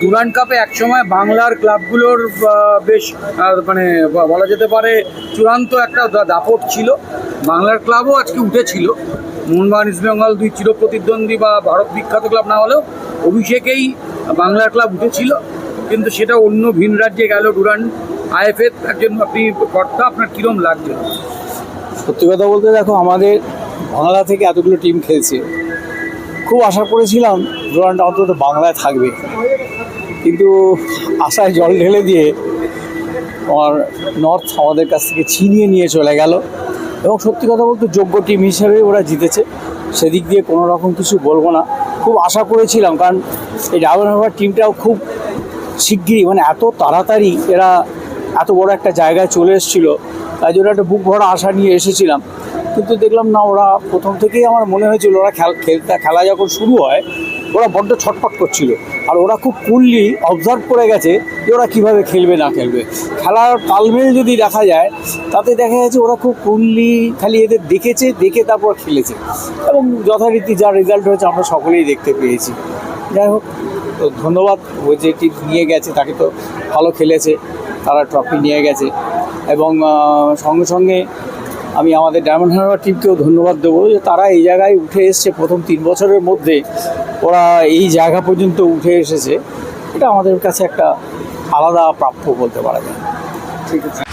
Durand কাপে একসময় বাংলার ক্লাবগুলোর বেশ মানে বলা যেতে পারে চূড়ান্ত একটা দাপট ছিল। বাংলার ক্লাবও আজকে উঠেছিল। মোহনবাগান ইস্টবেঙ্গল দুই চিরপ্রতিদ্বন্দ্বী বা ভারত বিখ্যাত ক্লাব না হলেও অভিষেকেই বাংলার ক্লাব উঠেছিল। কিন্তু সেটা অন্য ভিন রাজ্যে গেল ডুরান্ড আইএফএফ। একজন আপনি কর্তা, আপনার কিরম লাগছে সত্যি কথা বলতে দেখো, আমাদের বাংলা থেকে এতগুলো টিম খেলছে। খুব আশা করেছিলাম ডুরান্ট অন্তত বাংলায় থাকবে। কিন্তু আশায় জল ঢেলে দিয়ে আমার নর্থ আমাদের কাছ থেকে ছিনিয়ে নিয়ে চলে গেল। এবং সত্যি কথা বলতে যোগ্য টিম হিসেবে ওরা জিতেছে। সেদিক দিয়ে কোনো রকম কিছু বলব না। খুব আশা করেছিলাম, কারণ এই ডাবল হারবার টিমটাও খুব শিগগিরই মানে এত তাড়াতাড়ি এরা এত বড় একটা জায়গায় চলে এসেছিল। তাই জন্য একটা বুক ভরা আশা নিয়ে এসেছিলাম। কিন্তু দেখলাম না, ওরা প্রথম থেকেই আমার মনে হয়েছিল ওরা খেল খেলতে খেলা যখন শুরু হয়, ওরা বড্ড ছটফট করছিল। আর ওরা খুব কুললি অবজার্ভ করে গেছে যে ওরা কীভাবে খেলবে, না খেলবে। খেলার তালমেল যদি দেখা যায়, তাতে দেখা যাচ্ছে ওরা খুব কুললি খালি এদের দেখেছে, দেখে তারপর খেলেছে। এবং যথারীতি যা রেজাল্ট হয়েছে আমরা সকলেই দেখতে পেয়েছি। যাই হোক, তো ধন্যবাদ ও যে টিম নিয়ে গেছে, তাকে তো ভালো খেলেছে, তারা ট্রফি নিয়ে গেছে। এবং সঙ্গে সঙ্গে আমি আমাদের ডায়মন্ড হারবার টিমকেও ধন্যবাদ দেবো যে তারা এই জায়গায় উঠে এসছে প্রথম তিন বছরের মধ্যে। ওরা এই জায়গা পর্যন্ত উঠে এসেছে। এটা আমাদের কাছে একটা আলাদা প্রাপ্য বলতে পারা যায়। ঠিক আছে।